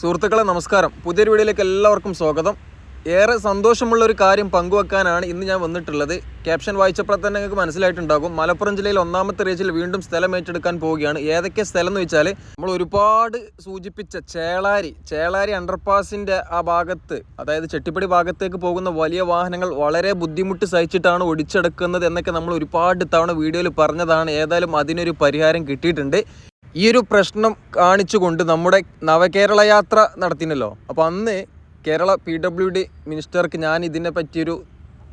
സുഹൃത്തുക്കളെ നമസ്കാരം. പുതിയൊരു വീഡിയോയിലേക്ക് എല്ലാവർക്കും സ്വാഗതം. ഏറെ സന്തോഷമുള്ള ഒരു കാര്യം പങ്കുവെക്കാനാണ് ഇന്ന് ഞാൻ വന്നിട്ടുള്ളത്. ക്യാപ്ഷൻ വായിച്ചപ്പോൾ തന്നെ നിങ്ങൾക്ക് മനസ്സിലായിട്ടുണ്ടാകും. മലപ്പുറം ജില്ലയിൽ ഒന്നാമത്തെ റേഞ്ചിൽ വീണ്ടും സ്ഥലം ഏറ്റെടുക്കാൻ പോവുകയാണ്. ഏതൊക്കെ സ്ഥലം എന്ന് വെച്ചാൽ നമ്മൾ ഒരുപാട് സൂചിപ്പിച്ച ചേളാരി ചേളാരി അണ്ടർപാസിന്റെ ആ ഭാഗത്ത് അതായത് ചെട്ടിപ്പടി ഭാഗത്തേക്ക് പോകുന്ന വലിയ വാഹനങ്ങൾ വളരെ ബുദ്ധിമുട്ട് സഹിച്ചിട്ടാണ് ഒടിച്ചെടുക്കുന്നത് എന്നൊക്കെ നമ്മൾ ഒരുപാട് തവണ വീഡിയോയിൽ പറഞ്ഞതാണ്. ഏതായാലും അതിനൊരു പരിഹാരം കിട്ടിയിട്ടുണ്ട്. ഈ ഒരു പ്രശ്നം കാണിച്ചുകൊണ്ട് നമ്മുടെ നവകേരള യാത്ര നടത്തിനല്ലോ അപ്പോൾ അന്ന് കേരള പി ഡബ്ല്യു ഡി മിനിസ്റ്റർക്ക് ഞാൻ ഇതിനെ പറ്റിയൊരു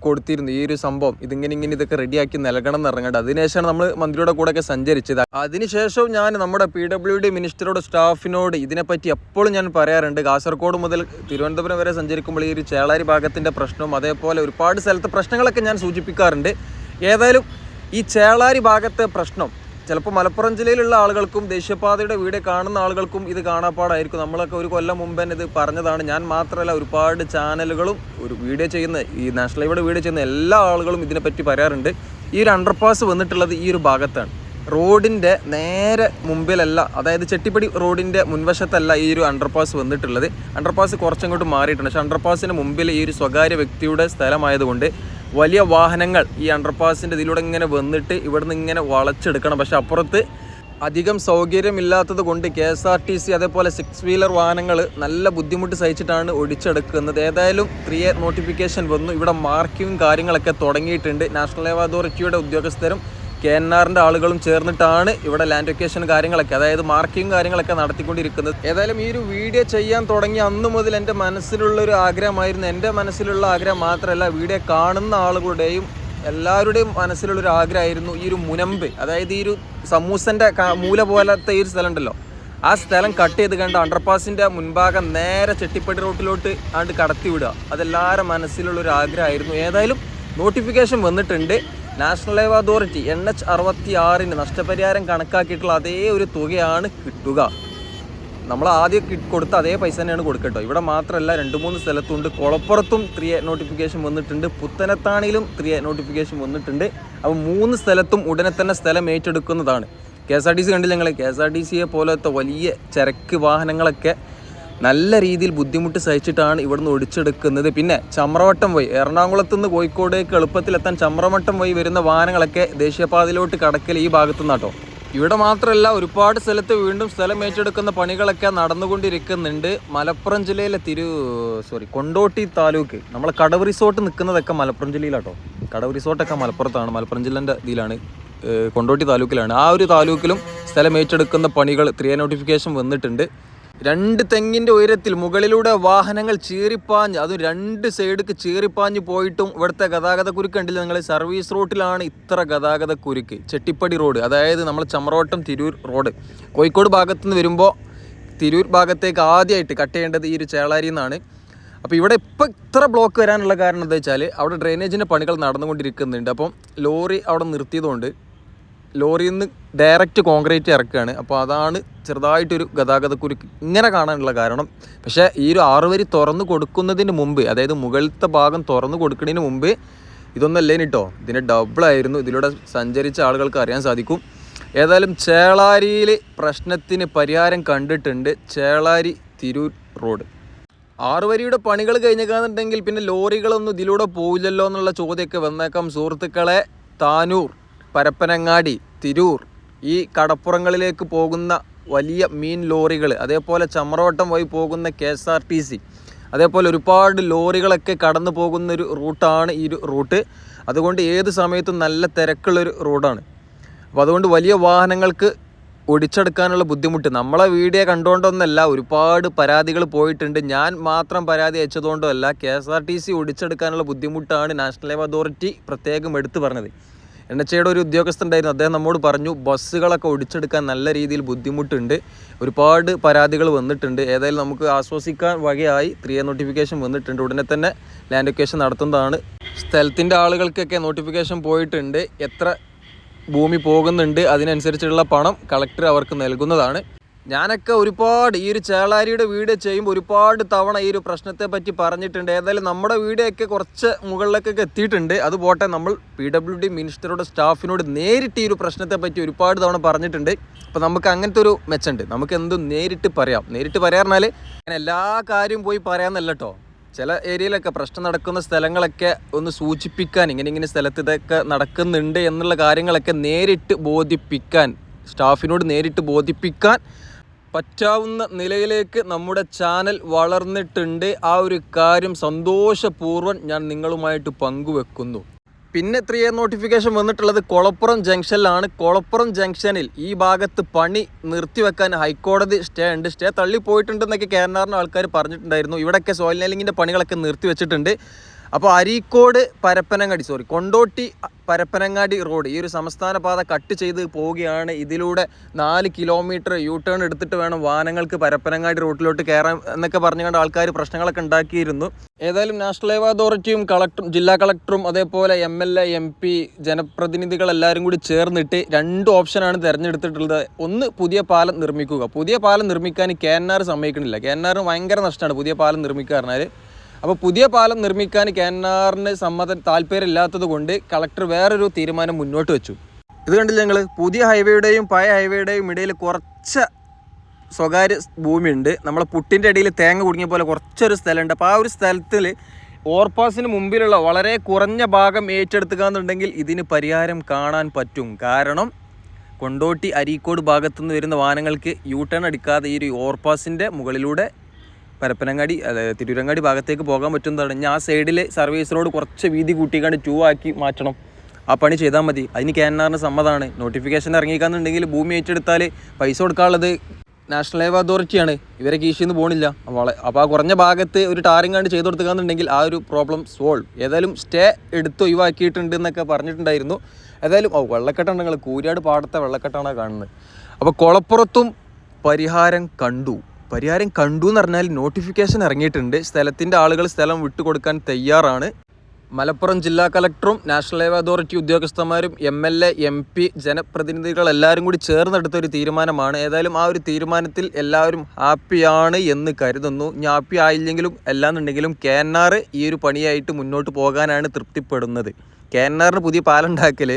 കൊടുത്തിരുന്നു. ഈ ഒരു സംഭവം ഇതിങ്ങനെ ഇങ്ങനെ ഇതൊക്കെ റെഡിയാക്കി നൽകണം എന്ന് ഇറങ്ങേണ്ടത് അതിനുശേഷമാണ് നമ്മൾ മന്ത്രിയുടെ കൂടെയൊക്കെ സഞ്ചരിച്ചത്. അതിനുശേഷം ഞാൻ നമ്മുടെ പി ഡബ്ല്യു ഡി മിനിസ്റ്ററുടെ സ്റ്റാഫിനോട് ഇതിനെപ്പറ്റി എപ്പോഴും ഞാൻ പറയാറുണ്ട്. കാസർഗോഡ് മുതൽ തിരുവനന്തപുരം വരെ സഞ്ചരിക്കുമ്പോൾ ഈ ഒരു ചേളാരി ഭാഗത്തിന്റെ പ്രശ്നവും അതേപോലെ ഒരുപാട് സ്ഥലത്തെ പ്രശ്നങ്ങളൊക്കെ ഞാൻ സൂചിപ്പിക്കാറുണ്ട്. ഏതായാലും ഈ ചേളാരി ഭാഗത്തെ പ്രശ്നം ചിലപ്പോൾ മലപ്പുറം ജില്ലയിലുള്ള ആളുകൾക്കും ദേശീയപാതയുടെ വീട് കാണുന്ന ആളുകൾക്കും ഇത് കാണാപ്പാടായിരിക്കും. നമ്മളൊക്കെ ഒരു കൊല്ലം മുമ്പ് ഇത് പറഞ്ഞതാണ്. ഞാൻ മാത്രമല്ല ഒരുപാട് ചാനലുകളും ഒരു വീഡിയോ ചെയ്യുന്ന ഈ നാഷണൽ ഹൈവേയുടെ വീഡിയോ ചെയ്യുന്ന എല്ലാ ആളുകളും ഇതിനെപ്പറ്റി പറയാറുണ്ട്. ഈ ഒരു അണ്ടർപാസ് വന്നിട്ടുള്ളത് ഈ ഒരു ഭാഗത്താണ്. റോഡിന്റെ നേരെ മുമ്പിലല്ല അതായത് ചെട്ടിപ്പടി റോഡിന്റെ മുൻവശത്തല്ല ഈ ഒരു അണ്ടർപാസ് വന്നിട്ടുള്ളത്. അണ്ടർപാസ് കുറച്ചങ്ങോട്ട് മാറിയിട്ടുണ്ട്. പക്ഷേ അണ്ടർപാസിന് മുമ്പിൽ ഈ ഒരു സ്വകാര്യ വ്യക്തിയുടെ സ്ഥലമായതുകൊണ്ട് വലിയ വാഹനങ്ങൾ ഈ അണ്ടർപാസിന്റെ ഇതിലൂടെ ഇങ്ങനെ വന്നിട്ട് ഇവിടുന്ന് ഇങ്ങനെ വളച്ചെടുക്കണം. പക്ഷെ അപ്പുറത്ത് അധികം സൗകര്യമില്ലാത്തത് കൊണ്ട് K S R T C അതേപോലെ സിക്സ് വീലർ വാഹനങ്ങൾ നല്ല ബുദ്ധിമുട്ട് സഹിച്ചിട്ടാണ് ഒടിച്ചെടുക്കുന്നത്. ഏതായാലും ത്രീ നോട്ടിഫിക്കേഷൻ വന്നു. ഇവിടെ മാർക്കിങ്ങും കാര്യങ്ങളൊക്കെ തുടങ്ങിയിട്ടുണ്ട്. നാഷണൽ ഹൈവേ അതോറിറ്റിയുടെ ഉദ്യോഗസ്ഥരും കെ എൻ ആറിന്റെ ആളുകളും ചേർന്നിട്ടാണ് ഇവിടെ ലാൻഡ് ലൊക്കേഷൻ കാര്യങ്ങളൊക്കെ അതായത് മാർക്കിങ് കാര്യങ്ങളൊക്കെ നടത്തിക്കൊണ്ടിരിക്കുന്നത്. ഏതായാലും ഈ ഒരു വീഡിയോ ചെയ്യാൻ തുടങ്ങി അന്ന് മുതൽ എന്റെ മനസ്സിലുള്ള ഒരു ആഗ്രഹമായിരുന്നു. എന്റെ മനസ്സിലുള്ള ആഗ്രഹം മാത്രമല്ല വീഡിയോ കാണുന്ന ആളുകളുടെയും എല്ലാവരുടെയും മനസ്സിലുള്ളൊരു ആഗ്രഹമായിരുന്നു ഈ ഒരു മുനമ്പ്. അതായത് ഈ ഒരു സമൂസന്റെ മൂല പോലത്തെ ഈ ഒരു സ്ഥലം ഉണ്ടല്ലോ ആ സ്ഥലം കട്ട് ചെയ്ത് കണ്ട് അണ്ടർപാസിന്റെ മുൻഭാഗം നേരെ ചെട്ടിപ്പടി റോട്ടിലോട്ട് ആണ്ട് കടത്തിവിടുക അതെല്ലാവരുടെ മനസ്സിലുള്ളൊരു ആഗ്രഹമായിരുന്നു. ഏതായാലും നോട്ടിഫിക്കേഷൻ വന്നിട്ടുണ്ട്. National highway authority N H അറുപത്തി ആറിന് നഷ്ടപരിഹാരം കണക്കാക്കിയിട്ടുള്ള അതേ ഒരു തുകയാണ് കിട്ടുക. നമ്മൾ ആദ്യം കൊടുത്ത അതേ പൈസ തന്നെയാണ് കൊടുക്കട്ടോ ഇവിടെ മാത്രമല്ല രണ്ട് മൂന്ന് സ്ഥലത്തുണ്ട്. കുളപ്പുറത്തും ത്രീ നോട്ടിഫിക്കേഷൻ വന്നിട്ടുണ്ട്. പുത്തനത്താണിയിലും ത്രീ നോട്ടിഫിക്കേഷൻ വന്നിട്ടുണ്ട്. അപ്പോൾ മൂന്ന് സ്ഥലത്തും ഉടനെ തന്നെ സ്ഥലം ഏറ്റെടുക്കുന്നതാണ്. K S R T C കണ്ടില്ല ഞങ്ങൾ കെ എസ് ആർ ടി സിയെ പോലത്തെ വലിയ ചരക്ക് വാഹനങ്ങളൊക്കെ നല്ല രീതിയിൽ ബുദ്ധിമുട്ട് സഹിച്ചിട്ടാണ് ഇവിടുന്ന് ഒടിച്ചെടുക്കുന്നത്. പിന്നെ ചമ്രവട്ടം വഴി എറണാകുളത്ത് നിന്ന് കോഴിക്കോടേക്ക് എളുപ്പത്തിലെത്താൻ ചമ്രവട്ടം വഴി വരുന്ന വാഹനങ്ങളൊക്കെ ദേശീയപാതയിലോട്ട് കടക്കൽ ഈ ഭാഗത്തു നിന്നാട്ടോ ഇവിടെ മാത്രമല്ല ഒരുപാട് സ്ഥലത്ത് വീണ്ടും സ്ഥലം ഏറ്റെടുക്കുന്ന പണികളൊക്കെ നടന്നുകൊണ്ടിരിക്കുന്നുണ്ട്. മലപ്പുറം ജില്ലയിലെ തിരു സോറി കൊണ്ടോട്ടി താലൂക്ക്. നമ്മൾ കടവ് റിസോർട്ട് നിൽക്കുന്നതൊക്കെ മലപ്പുറം ജില്ലയിലാട്ടോ. കടവ് റിസോർട്ടൊക്കെ മലപ്പുറത്താണ് മലപ്പുറം ജില്ലേന്റെ ഇതിലാണ് കൊണ്ടോട്ടി താലൂക്കിലാണ്. ആ ഒരു താലൂക്കിലും സ്ഥലം ഏറ്റെടുക്കുന്ന പണികൾ ത്രീ നോട്ടിഫിക്കേഷൻ വന്നിട്ടുണ്ട്. രണ്ട് തെങ്ങിന്റെ ഉയരത്തിൽ മുകളിലൂടെ വാഹനങ്ങൾ ചീറിപ്പാഞ്ഞ് അതും രണ്ട് സൈഡിക്ക് ചീറിപ്പാഞ്ഞ് പോയിട്ടും ഇവിടുത്തെ ഗതാഗത കുരുക്ക് ഉണ്ടല്ലോ നിങ്ങൾ? സർവീസ് റൂട്ടിലാണ് ഇത്ര ഗതാഗത കുരുക്ക്. ചെട്ടിപ്പടി റോഡ് അതായത് നമ്മൾ ചമ്രോട്ടം തിരൂർ റോഡ് കോഴിക്കോട് ഭാഗത്തുനിന്ന് വരുമ്പോൾ തിരൂർ ഭാഗത്തേക്ക് ആദ്യമായിട്ട് കട്ട് ചെയ്യേണ്ടത് ഈ ഒരു ചേളാരി എന്നാണ്. അപ്പോൾ ഇവിടെ ഇപ്പോൾ ഇത്ര ബ്ലോക്ക് വരാനുള്ള കാരണം എന്താ വെച്ചാൽ അവിടെ ഡ്രെയിനേജിന്റെ പണികൾ നടന്നുകൊണ്ടിരിക്കുന്നുണ്ട്. അപ്പം ലോറി അവിടെ നിർത്തിയതുകൊണ്ട് ലോറിയിൽ നിന്ന് ഡയറക്റ്റ് കോൺക്രീറ്റ് ഇറക്കുകയാണ്. അപ്പോൾ അതാണ് ചെറുതായിട്ടൊരു ഗതാഗതക്കുരുക്ക് ഇങ്ങനെ കാണാനുള്ള കാരണം. പക്ഷേ ഈ ഒരു ആറ് വരി തുറന്ന് കൊടുക്കുന്നതിന് മുമ്പ് അതായത് മുകളിലത്തെ ഭാഗം തുറന്ന് കൊടുക്കുന്നതിന് മുമ്പ് ഇതൊന്നല്ലേ കേട്ടോ ഇതിന് ഡബിളായിരുന്നു ഇതിലൂടെ സഞ്ചരിച്ച ആളുകൾക്ക് അറിയാൻ സാധിക്കും. ഏതായാലും ചേളാരിയിൽ പ്രശ്നത്തിന് പരിഹാരം കണ്ടിട്ടുണ്ട്. ചേളാരി തിരൂർ റോഡ്. ആറ് വരിയുടെ പണികൾ കഴിഞ്ഞേക്കാന്നുണ്ടെങ്കിൽ പിന്നെ ലോറികളൊന്നും ഇതിലൂടെ പോവില്ലല്ലോ എന്നുള്ള ചോദ്യമൊക്കെ വന്നേക്കാം. സുഹൃത്തുക്കളെ താനൂർ. പരപ്പനങ്ങാടി തിരൂർ ഈ കടപ്പുറങ്ങളിലേക്ക് പോകുന്ന വലിയ മീൻ ലോറികൾ അതേപോലെ ചമ്രവട്ടം വഴി പോകുന്ന K S R T C അതേപോലെ ഒരുപാട് ലോറികളൊക്കെ കടന്നു പോകുന്ന ഒരു റൂട്ടാണ് ഈ ഒരു റൂട്ട്. അതുകൊണ്ട് ഏത് സമയത്തും നല്ല തിരക്കുള്ളൊരു റോഡാണ് അപ്പോൾ അതുകൊണ്ട് വലിയ വാഹനങ്ങൾക്ക് ഒടിച്ചെടുക്കാനുള്ള ബുദ്ധിമുട്ട്. നമ്മളെ വീഡിയോ കണ്ടുകൊണ്ടൊന്നല്ല ഒരുപാട് പരാതികൾ പോയിട്ടുണ്ട്. ഞാൻ മാത്രം പരാതി അയച്ചതുകൊണ്ടോ അല്ല K S R T C ഒടിച്ചെടുക്കാനുള്ള ബുദ്ധിമുട്ടാണ് നാഷണൽ ഹൈവേ അതോറിറ്റി പ്രത്യേകം എടുത്തു പറഞ്ഞത്. എൻ എച്ച് ഒരു ഉദ്യോഗസ്ഥൻ ഉണ്ടായിരുന്നു അദ്ദേഹം നമ്മോട് പറഞ്ഞു ബസ്സുകളൊക്കെ ഒടിച്ചെടുക്കാൻ നല്ല രീതിയിൽ ബുദ്ധിമുട്ടുണ്ട്. ഒരുപാട് പരാതികൾ വന്നിട്ടുണ്ട്. ഏതായാലും നമുക്ക് ആശ്വസിക്കാൻ വകയായി ത്രീ നോട്ടിഫിക്കേഷൻ വന്നിട്ടുണ്ട്. ഉടനെ തന്നെ ലാൻഡ് ലൊക്കേഷൻ നടത്തുന്നതാണ്. സ്ഥലത്തിന്റെ ആളുകൾക്കൊക്കെ നോട്ടിഫിക്കേഷൻ പോയിട്ടുണ്ട്. എത്ര ഭൂമി പോകുന്നുണ്ട് അതിനനുസരിച്ചുള്ള പണം കളക്ടർ അവർക്ക് നൽകുന്നതാണ്. ഞാനൊക്കെ ഒരുപാട് ഈ ഒരു ചേളാരിയുടെ വീഡിയോ ചെയ്യുമ്പോൾ ഒരുപാട് തവണ ഈ ഒരു പ്രശ്നത്തെ പറ്റി പറഞ്ഞിട്ടുണ്ട്. ഏതായാലും നമ്മുടെ വീഡിയോ ഒക്കെ കുറച്ച് മുകളിലേക്കൊക്കെ എത്തിയിട്ടുണ്ട്. അത് പോട്ടെ നമ്മൾ പി ഡബ്ല്യു ഡി മിനിസ്റ്ററുടെ സ്റ്റാഫിനോട് നേരിട്ട് ഈ ഒരു പ്രശ്നത്തെ പറ്റി ഒരുപാട് തവണ പറഞ്ഞിട്ടുണ്ട്. അപ്പോൾ നമുക്ക് അങ്ങനത്തെ ഒരു മെച്ചമുണ്ട് നമുക്ക് എന്തും നേരിട്ട് പറയാം. നേരിട്ട് പറയാറിഞ്ഞാൽ അങ്ങനെ എല്ലാ കാര്യവും പോയി പറയാമെന്നല്ല കേട്ടോ ചില ഏരിയയിലൊക്കെ പ്രശ്നം നടക്കുന്ന സ്ഥലങ്ങളൊക്കെ ഒന്ന് സൂചിപ്പിക്കാൻ ഇങ്ങനെ ഇങ്ങനെ സ്ഥലത്ത് ഇതൊക്കെ നടക്കുന്നുണ്ട് എന്നുള്ള കാര്യങ്ങളൊക്കെ നേരിട്ട് ബോധിപ്പിക്കാൻ സ്റ്റാഫിനോട് നേരിട്ട് ബോധിപ്പിക്കാൻ പറ്റാവുന്ന നിലയിലേക്ക് നമ്മുടെ ചാനൽ വളർന്നിട്ടുണ്ട്. ആ ഒരു കാര്യം സന്തോഷപൂർവം ഞാൻ നിങ്ങളുമായിട്ട് പങ്കുവെക്കുന്നു. പിന്നെ ത്രീ എ നോട്ടിഫിക്കേഷൻ വന്നിട്ടുള്ളത് കൊളപ്പുറം ജംഗ്ഷനിലാണ്. കൊളപ്പുറം ജംഗ്ഷനിൽ ഈ ഭാഗത്ത് പണി നിർത്തിവെക്കാൻ ഹൈക്കോടതി സ്റ്റേ ഉണ്ട്. സ്റ്റേ തള്ളിപ്പോയിട്ടുണ്ടെന്നൊക്കെ കേരളാറിന് ആൾക്കാർ പറഞ്ഞിട്ടുണ്ടായിരുന്നു. ഇവിടെയൊക്കെ സോയിൽ നെല്ലിങ്ങിന്റെ പണികളൊക്കെ നിർത്തിവെച്ചിട്ടുണ്ട്. അപ്പോൾ അരീക്കോട് പരപ്പനങ്ങാടി സോറി കൊണ്ടോട്ടി പരപ്പനങ്ങാടി റോഡ് ഈ ഒരു സംസ്ഥാന പാത കട്ട് ചെയ്ത് പോവുകയാണ്. ഇതിലൂടെ നാല് കിലോമീറ്റർ യൂ ടേൺ എടുത്തിട്ട് വേണം വാഹനങ്ങൾക്ക് പരപ്പനങ്ങാടി റോഡിലോട്ട് കയറാൻ എന്നൊക്കെ പറഞ്ഞുകൊണ്ട് ആൾക്കാർ പ്രശ്നങ്ങളൊക്കെ ഉണ്ടാക്കിയിരുന്നു. ഏതായാലും നാഷണൽ ഹൈവേ അതോറിറ്റിയും കളക്ടറും ജില്ലാ കളക്ടറും അതേപോലെ M L A M P ജനപ്രതിനിധികൾ എല്ലാവരും കൂടി ചേർന്നിട്ട് രണ്ട് ഓപ്ഷനാണ് തിരഞ്ഞെടുത്തിട്ടുള്ളത്. ഒന്ന് പുതിയ പാലം നിർമ്മിക്കുക. പുതിയ പാലം നിർമ്മിക്കാൻ കെ എൻ ആർ സമ്മതിക്കണില്ല കെ എൻ ആർ ഭയങ്കര നഷ്ടമാണ് പുതിയ പാലം നിർമ്മിക്കുക പറഞ്ഞാൽ അപ്പോൾ പുതിയ പാലം നിർമ്മിക്കാൻ കെ എൻ ആറിന് സമ്മതം താല്പര്യമില്ലാത്തത് കൊണ്ട് കളക്ടർ വേറൊരു തീരുമാനം മുന്നോട്ട് വെച്ചു. ഇത് കണ്ടില്ല ഞങ്ങൾ പുതിയ ഹൈവേയുടെയും പഴയ ഹൈവേയുടെയും ഇടയിൽ കുറച്ച് സ്വകാര്യ ഭൂമിയുണ്ട്. നമ്മളെ പുട്ടിന്റെ ഇടയിൽ തേങ്ങ കുടുങ്ങിയ പോലെ കുറച്ചൊരു സ്ഥലമുണ്ട്. അപ്പോൾ ആ ഒരു സ്ഥലത്തിൽ ഓവർപാസിന് മുമ്പിലുള്ള വളരെ കുറഞ്ഞ ഭാഗം ഏറ്റെടുത്തുകയെന്നുണ്ടെങ്കിൽ ഇതിന് പരിഹാരം കാണാൻ പറ്റും. കാരണം കൊണ്ടോട്ടി അരീക്കോട് ഭാഗത്തുനിന്ന് വരുന്ന വാഹനങ്ങൾക്ക് യൂ ടേൺ അടിക്കാതെ ഈ ഒരു ഓവർപാസിന്റെ മുകളിലൂടെ പരപ്പനങ്ങാടി അതായത് തിരൂരങ്ങാടി ഭാഗത്തേക്ക് പോകാൻ പറ്റുന്നതാണ്. ഞാൻ ആ സൈഡിലെ സർവീസ് റോഡ് കുറച്ച് വീതി കൂട്ടിക്കാണ്ട് ടൂ ആക്കി മാറ്റണം. ആ പണി ചെയ്താൽ മതി. അതിന് കെ എൻ ആറിന് സമ്മതമാണ് നോട്ടിഫിക്കേഷൻ ഇറങ്ങിക്കാന്നുണ്ടെങ്കിൽ ഭൂമി ഏറ്റെടുത്താൽ പൈസ കൊടുക്കാനുള്ളത് നാഷണൽ ഹൈവേ അതോറിറ്റിയാണ് ഇവരെ കീശിന്ന് പോകണില്ല വളരെ അപ്പോൾ ആ കുറഞ്ഞ ഭാഗത്ത് ഒരു ടാറിങ് കണ്ട് ചെയ്ത് കൊടുക്കുകയെന്നുണ്ടെങ്കിൽ ആ ഒരു പ്രോബ്ലം സോൾവ് ഏതായാലും സ്റ്റേ എടുത്ത് ഒഴിവാക്കിയിട്ടുണ്ട് എന്നൊക്കെ പറഞ്ഞിട്ടുണ്ടായിരുന്നു. ഏതായാലും ഓ വെള്ളക്കെട്ടാണ് നിങ്ങൾ കൂരിയാട് പാടത്തെ വെള്ളക്കെട്ടാണ് കാണുന്നത്. അപ്പോൾ കുളപ്പുറത്തും പരിഹാരം കണ്ടു. പരിഹാരം കണ്ടു എന്ന് പറഞ്ഞാൽ നോട്ടിഫിക്കേഷൻ ഇറങ്ങിയിട്ടുണ്ട്. സ്ഥലത്തിന്റെ ആളുകൾ സ്ഥലം വിട്ടുകൊടുക്കാൻ തയ്യാറാണ്. മലപ്പുറം ജില്ലാ കളക്ടറും national highway authority ഉദ്യോഗസ്ഥന്മാരും M L A M P ജനപ്രതിനിധികൾ എല്ലാവരും കൂടി ചേർന്നെടുത്ത ഒരു തീരുമാനമാണ്. ഏതായാലും ആ ഒരു തീരുമാനത്തിൽ എല്ലാവരും ഹാപ്പിയാണ് എന്ന് കരുതുന്നു. ഇനി ഹാപ്പി ആയില്ലെങ്കിലും അല്ലാന്നുണ്ടെങ്കിലും കെ എൻ ആർ ഈ ഒരു പണിയായിട്ട് മുന്നോട്ട് പോകാനാണ് തൃപ്തിപ്പെടുന്നത്. കെ എൻ ആറിന് പുതിയ പാലുണ്ടാക്കൽ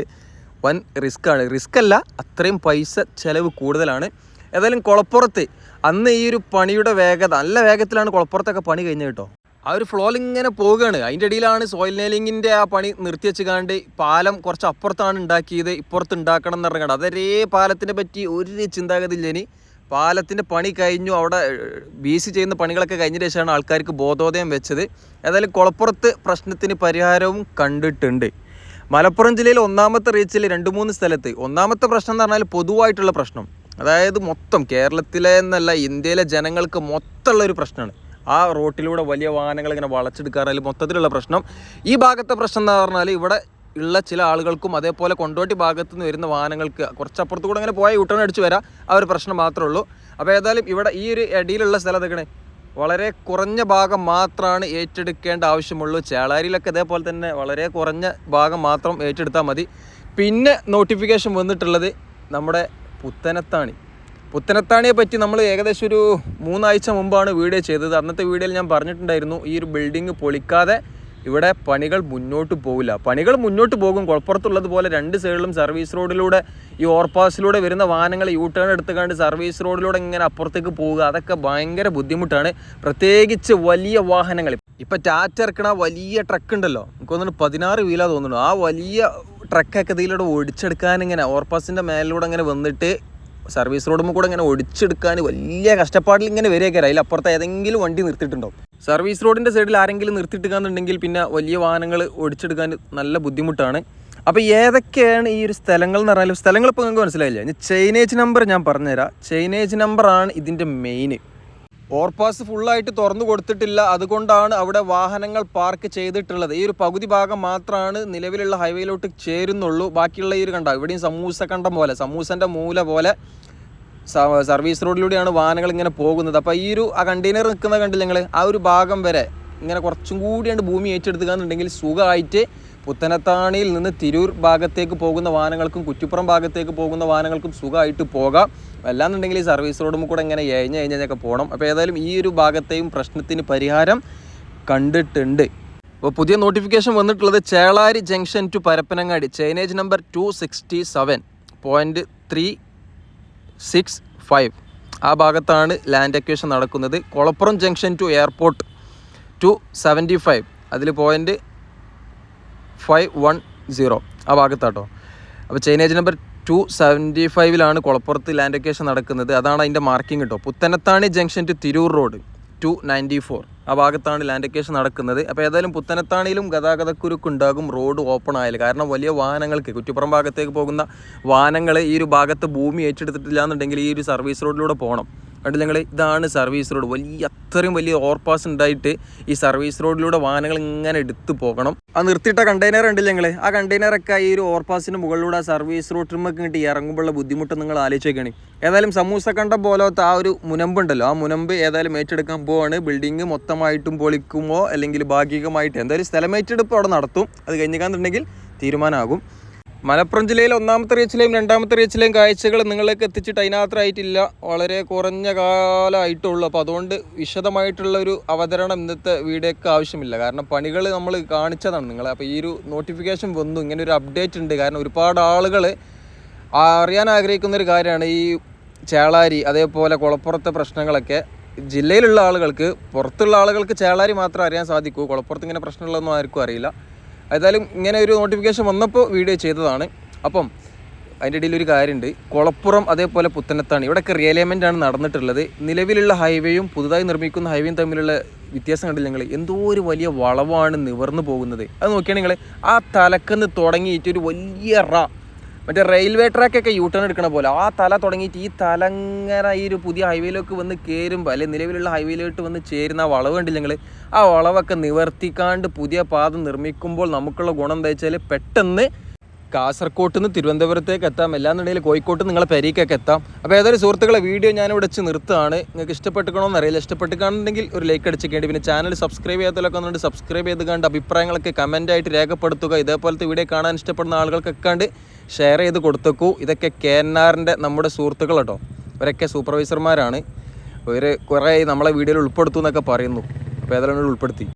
വൻ റിസ്ക്കാണ്. റിസ്ക് അല്ല അത്രയും പൈസ ചെലവ് കൂടുതലാണ്. ഏതായാലും കുളപ്പുറത്ത് അന്ന് ഈ ഒരു പണിയുടെ വേഗത നല്ല വേഗത്തിലാണ് കുളപ്പുറത്തൊക്കെ പണി കഴിഞ്ഞത് കേട്ടോ. ആ ഒരു ഫ്ലോയിൽ ഇങ്ങനെ പോവുകയാണ് അതിന്റെ ഇടയിലാണ് സോയിൽ നെയിലിങ്ങിന്റെ ആ പണി നിർത്തി വെച്ച് കാണ്ട് പാലം കുറച്ച് അപ്പുറത്താണ് ഉണ്ടാക്കിയത് ഇപ്പുറത്ത് ഉണ്ടാക്കണം എന്ന് പറഞ്ഞാൽ അതരേ പാലത്തിനെ പറ്റി ഒരു ചിന്താഗതി ഇല്ല ഇനി. പാലത്തിന്റെ പണി കഴിഞ്ഞു അവിടെ ബി സി ചെയ്യുന്ന പണികളൊക്കെ കഴിഞ്ഞ ശേഷമാണ് ആൾക്കാർക്ക് ബോധോദയം വെച്ചത്. ഏതായാലും കുളപ്പുറത്ത് പ്രശ്നത്തിന് പരിഹാരവും കണ്ടിട്ടുണ്ട്. മലപ്പുറം ജില്ലയിൽ ഒന്നാമത്തെ റീച്ചിൽ രണ്ട് മൂന്ന് സ്ഥലത്ത്. ഒന്നാമത്തെ പ്രശ്നം എന്ന് പറഞ്ഞാൽ പൊതുവായിട്ടുള്ള പ്രശ്നം. അതായത് മൊത്തം കേരളത്തിലെ എന്നല്ല ഇന്ത്യയിലെ ജനങ്ങൾക്ക് മൊത്തമുള്ള ഒരു പ്രശ്നമാണ്. ആ റോട്ടിലൂടെ വലിയ വാഹനങ്ങൾ ഇങ്ങനെ വളച്ചെടുക്കാറില്ല മൊത്തത്തിലുള്ള പ്രശ്നം. ഈ ഭാഗത്തെ പ്രശ്നം എന്ന് പറഞ്ഞാൽ ഇവിടെ ഉള്ള ചില ആളുകൾക്കും അതേപോലെ കൊണ്ടോട്ടി ഭാഗത്തു നിന്ന് വരുന്ന വാഹനങ്ങൾക്ക് കുറച്ചപ്പുറത്ത് കൂടെ അങ്ങനെ പോയാൽ യൂട്ടേൺ അടിച്ച് വരാം. ആ ഒരു പ്രശ്നം മാത്രമേ ഉള്ളൂ. അപ്പോൾ ഏതായാലും ഇവിടെ ഈ ഒരു ഇടയിലുള്ള സ്ഥലം വളരെ കുറഞ്ഞ ഭാഗം മാത്രമാണ് ഏറ്റെടുക്കേണ്ട ആവശ്യമുള്ളൂ. ചേളാരിയിലൊക്കെ ഇതേപോലെ തന്നെ വളരെ കുറഞ്ഞ ഭാഗം മാത്രം ഏറ്റെടുത്താൽ മതി. പിന്നെ നോട്ടിഫിക്കേഷൻ വന്നിട്ടുള്ളത് നമ്മുടെ പുത്തനത്താണി. പുത്തനത്താണിയെ പറ്റി നമ്മൾ ഏകദേശം ഒരു മൂന്നാഴ്ച മുമ്പാണ് വീഡിയോ ചെയ്തത്. അന്നത്തെ വീഡിയോയിൽ ഞാൻ പറഞ്ഞിട്ടുണ്ടായിരുന്നു ഈ ഒരു ബിൽഡിംഗ് പൊളിക്കാതെ ഇവിടെ പണികൾ മുന്നോട്ട് പോകില്ല പണികൾ മുന്നോട്ട് പോകും. കുഴപ്പുറത്തുള്ളതുപോലെ രണ്ട് സൈഡിലും സർവീസ് റോഡിലൂടെ ഈ ഓവർപാസിലൂടെ വരുന്ന വാഹനങ്ങൾ യൂ ടേൺ എടുത്തുകൊണ്ട് സർവീസ് റോഡിലൂടെ ഇങ്ങനെ അപ്പുറത്തേക്ക് പോവുക അതൊക്കെ ഭയങ്കര ബുദ്ധിമുട്ടാണ്. പ്രത്യേകിച്ച് വലിയ വാഹനങ്ങൾ. ഇപ്പം ടാറ്റ ഇറക്കണ വലിയ ട്രക്ക് ഉണ്ടല്ലോ. എനിക്ക് തോന്നുന്നു പതിനാറ് വീലാ തോന്നുന്നു. ആ വലിയ ട്രക്കൊക്കെ ഇതിലൂടെ ഒടിച്ചെടുക്കാൻ ഇങ്ങനെ ഓവർപാസിന്റെ മേലിലൂടെ അങ്ങനെ വന്നിട്ട് സർവീസ് റോഡുമ്പോൾ കൂടെ ഇങ്ങനെ ഒടിച്ചെടുക്കാൻ വലിയ കഷ്ടപ്പാടിൽ ഇങ്ങനെ വരികയൊക്കെ അതിൽ അപ്പുറത്ത് ഏതെങ്കിലും വണ്ടി നിർത്തിയിട്ടുണ്ടോ? സർവീസ് റോഡിന്റെ സൈഡിൽ ആരെങ്കിലും നിർത്തിയിട്ടിക്കാന്നുണ്ടെങ്കിൽ പിന്നെ വലിയ വാഹനങ്ങൾ ഒടിച്ചെടുക്കാൻ നല്ല ബുദ്ധിമുട്ടാണ്. അപ്പോൾ ഏതൊക്കെയാണ് ഈ ഒരു സ്ഥലങ്ങൾ എന്ന് പറഞ്ഞാലും സ്ഥലങ്ങൾ ഇപ്പോൾ നിങ്ങൾക്ക് മനസ്സിലായില്ല? ചൈനേജ് നമ്പർ ഞാൻ പറഞ്ഞുതരാം. ചൈനേജ് നമ്പറാണ് ഇതിന്റെ മെയിൻ ഓവർപാസ് ഫുള്ളായിട്ട് തുറന്നു കൊടുത്തിട്ടില്ല. അതുകൊണ്ടാണ് അവിടെ വാഹനങ്ങൾ പാർക്ക് ചെയ്തിട്ടുള്ളത്. ഈ ഒരു പകുതി ഭാഗം മാത്രമാണ് നിലവിലുള്ള ഹൈവേയിലോട്ട് ചേരുന്നുള്ളൂ. ബാക്കിയുള്ള ഈ ഒരു കണ്ട? ഇവിടെയും സമൂസ കണ്ടം പോലെ സമൂസന്റെ മൂല പോലെ സർവീസ് റോഡിലൂടെയാണ് വാഹനങ്ങൾ ഇങ്ങനെ പോകുന്നത്. അപ്പോൾ ഈ ഒരു ആ കണ്ടെയ്നർ നിൽക്കുന്ന കണ്ടില്ല നിങ്ങൾ ആ ഒരു ഭാഗം വരെ ഇങ്ങനെ കുറച്ചും കൂടിയാണ് ഭൂമി ഏറ്റെടുത്തുകയെന്നുണ്ടെങ്കിൽ സുഖമായിട്ട് പുത്തനത്താണിയിൽ നിന്ന് തിരൂർ ഭാഗത്തേക്ക് പോകുന്ന വാഹനങ്ങൾക്കും കുറ്റിപ്പുറം ഭാഗത്തേക്ക് പോകുന്ന വാഹനങ്ങൾക്കും സുഖമായിട്ട് പോകാം. അല്ലാന്നുണ്ടെങ്കിൽ ഈ സർവീസ് റോഡും കൂടെ ഇങ്ങനെ എഴിഞ്ഞ് കഴിഞ്ഞൊക്കെ പോകണം അപ്പോൾ ഏതായാലും ഈ ഒരു ഭാഗത്തെയും പ്രശ്നത്തിന് പരിഹാരം കണ്ടിട്ടുണ്ട്. അപ്പോൾ പുതിയ നോട്ടിഫിക്കേഷൻ വന്നിട്ടുള്ളത് Chelari junction to Parappanangadi. Chainage number two sixty seven point three six five ആ ഭാഗത്താണ് ലാൻഡ് അക്വേഷൻ നടക്കുന്നത്. Kolappuram junction to airport two seventy five അതിൽ പോയിന്റ് ഫൈവ് വൺ സീറോ ആ ഭാഗത്താട്ടോ. അപ്പോൾ ചൈനേജ് നമ്പർ ടു സെവന്റി ഫൈവിലാണ് കുളപ്പുറത്ത് ലാൻഡ് ലൊക്കേഷൻ നടക്കുന്നത്. അതാണ് അതിന്റെ മാർക്കിംഗ് കേട്ടോ Puthanathani junction to Tirur road two ninety four ആ ഭാഗത്താണ് ലാൻഡ് ലൊക്കേഷൻ നടക്കുന്നത്. അപ്പോൾ ഏതായാലും പുത്തനത്താണിയിലും ഗതാഗതക്കുരുക്ക് ഉണ്ടാകും റോഡ് ഓപ്പൺ ആയാലും. കാരണം വലിയ വാഹനങ്ങൾക്ക് കുറ്റിപ്പുറം ഭാഗത്തേക്ക് പോകുന്ന വാഹനങ്ങൾ ഈ ഒരു ഭാഗത്ത് ഭൂമി ഏറ്റെടുത്തിട്ടില്ല എന്നുണ്ടെങ്കിൽ ഈ ഒരു സർവീസ് റോഡിലൂടെ പോകണം കണ്ടില്ല ഞങ്ങൾ ഇതാണ് സർവീസ് റോഡ് വലിയ അത്രയും വലിയ ഓവർപാസ് ഉണ്ടായിട്ട് ഈ സർവീസ് റോഡിലൂടെ വാഹനങ്ങൾ ഇങ്ങനെ എടുത്തു പോകണം. ആ നിർത്തിയിട്ട കണ്ടെയ്നർ ഉണ്ടല്ലോ ഞങ്ങൾ ആ കണ്ടെയ്നറൊക്കെ ഈ ഒരു ഓവർപാസിന് മുകളിലൂടെ ആ സർവീസ് റോഡിലേക്ക് കിട്ടി ഇറങ്ങുമ്പോഴുള്ള ബുദ്ധിമുട്ട് നിങ്ങൾ ആലോചിക്കണേ ഏതായാലും സമൂസ കണ്ട പോലത്തെ ആ ഒരു മുനമ്പുണ്ടല്ലോ ആ മുനമ്പ് ഏതായാലും ഏറ്റെടുക്കാൻ പോവാണ്. ബിൽഡിംഗ് മൊത്തമായിട്ടും പൊളിക്കുമോ അല്ലെങ്കിൽ ഭാഗികമായിട്ട്? എന്തായാലും സ്ഥലം ഏറ്റെടുപ്പ് അവിടെ നടത്തും. അത് കഴിഞ്ഞിക്കാന്നുണ്ടെങ്കിൽ തീരുമാനമാകും. മലപ്പുറം ജില്ലയിൽ ഒന്നാമത്തെ റീച്ചിലെയും രണ്ടാമത്തെ റീച്ചിലെയും കാഴ്ചകൾ നിങ്ങളിലേക്ക് എത്തിച്ചിട്ട് അതിനകത്തായിട്ടില്ല. വളരെ കുറഞ്ഞ കാലമായിട്ടുള്ളൂ. അപ്പോൾ അതുകൊണ്ട് വിശദമായിട്ടുള്ള ഒരു അവതരണം ഇന്നത്തെ വീഡിയോക്ക് ആവശ്യമില്ല. കാരണം പണികൾ നമ്മൾ കാണിച്ചതാണ് നിങ്ങളെ. അപ്പോൾ ഈ ഒരു നോട്ടിഫിക്കേഷൻ വന്നു. ഇങ്ങനെ ഒരു അപ്ഡേറ്റ് ഉണ്ട്. കാരണം ഒരുപാട് ആളുകൾ അറിയാൻ ആഗ്രഹിക്കുന്ന ഒരു കാര്യമാണ് ഈ ചേളാരി അതേപോലെ കുളപ്പുറത്തെ പ്രശ്നങ്ങളൊക്കെ. ജില്ലയിലുള്ള ആളുകൾക്ക് പുറത്തുള്ള ആളുകൾക്ക് ചേളാരി മാത്രം അറിയാൻ സാധിക്കൂ. കുളപ്പുറത്ത് ഇങ്ങനെ പ്രശ്നമുള്ളതൊന്നും ആർക്കും അറിയില്ല. ഏതായാലും ഇങ്ങനെ ഒരു നോട്ടിഫിക്കേഷൻ വന്നപ്പോൾ വീഡിയോ ചെയ്തതാണ്. അപ്പം അതിന്റെ ഇടയിൽ ഒരു കാര്യമുണ്ട്. കുളപ്പുറം അതേപോലെ പുത്തനത്താണ്. ഇവിടെയൊക്കെ റിയലൈൻമെന്റ് ആണ് നടന്നിട്ടുള്ളത്. നിലവിലുള്ള ഹൈവേയും പുതുതായി നിർമ്മിക്കുന്ന ഹൈവേയും തമ്മിലുള്ള വ്യത്യാസം കണ്ടില്ല നിങ്ങൾ എന്തോ ഒരു വലിയ വളവാണ് നിവർന്നു പോകുന്നത്. അത് നോക്കിയാൽ നിങ്ങൾ ആ തലക്കെന്ന് തുടങ്ങിയിട്ട് ഒരു വലിയ റ മറ്റേ റെയിൽവേ ട്രാക്കൊക്കെ യൂട്ടേൺ ടേൺ എടുക്കണ പോലെ. ആ തല തുടങ്ങിയിട്ട് ഈ തലങ്ങനെ ഈ ഒരു പുതിയ ഹൈവേയിലേക്ക് വന്ന് കയറുമ്പോൾ അല്ലെങ്കിൽ നിലവിലുള്ള ഹൈവേയിലോട്ട് വന്ന് ചേരുന്ന ആ വളവ് കണ്ടില്ല നിങ്ങൾ ആ വളവൊക്കെ നിവർത്തിക്കാണ്ട് പുതിയ പാത നിർമ്മിക്കുമ്പോൾ നമുക്കുള്ള ഗുണം എന്താ വെച്ചാൽ പെട്ടെന്ന് കാസർകോട്ട് നിന്ന് തിരുവനന്തപുരത്തേക്ക് എത്താം. അല്ലാന്നുണ്ടെങ്കിൽ കോഴിക്കോട്ട് നിങ്ങളെ പെരീക്കൊക്കെ എത്താം. അപ്പോൾ ഏതായാലും സുഹൃത്തുക്കളെ വീഡിയോ ഞാൻ ഇവിടെ വെച്ച് നിർത്തുകയാണ്. നിങ്ങൾക്ക് ഇഷ്ടപ്പെട്ടുക്കണോ അറിയില്ല. ഇഷ്ടപ്പെട്ടുകാണെങ്കിൽ ഒരു ലൈക്ക് അടിച്ച് കേണ്ടി പിന്നെ ചാനൽ സബ്സ്ക്രൈബ് ചെയ്യാത്തതിലൊക്കെ വന്നിട്ട് സബ്സ്ക്രൈബ് ചെയ്ത് കണ്ട് അഭിപ്രായങ്ങളൊക്കെ കമന്റായിട്ട് രേഖപ്പെടുത്തുക. ഇതേപോലത്തെ വീഡിയോ കാണാൻ ഇഷ്ടപ്പെടുന്ന ആളുകൾക്കൊക്കെ കണ്ട് ഷെയർ ചെയ്ത് കൊടുത്തേക്കൂ. ഇതൊക്കെ കെ എൻ നമ്മുടെ സുഹൃത്തുക്കൾ കേട്ടോ. ഇവരൊക്കെ സൂപ്പർവൈസർമാരാണ് ഇവർ കുറേ നമ്മളെ വീഡിയോയിൽ ഉൾപ്പെടുത്തും എന്നൊക്കെ പറയുന്നു. അപ്പോൾ ഏതായാലും ഉൾപ്പെടുത്തി.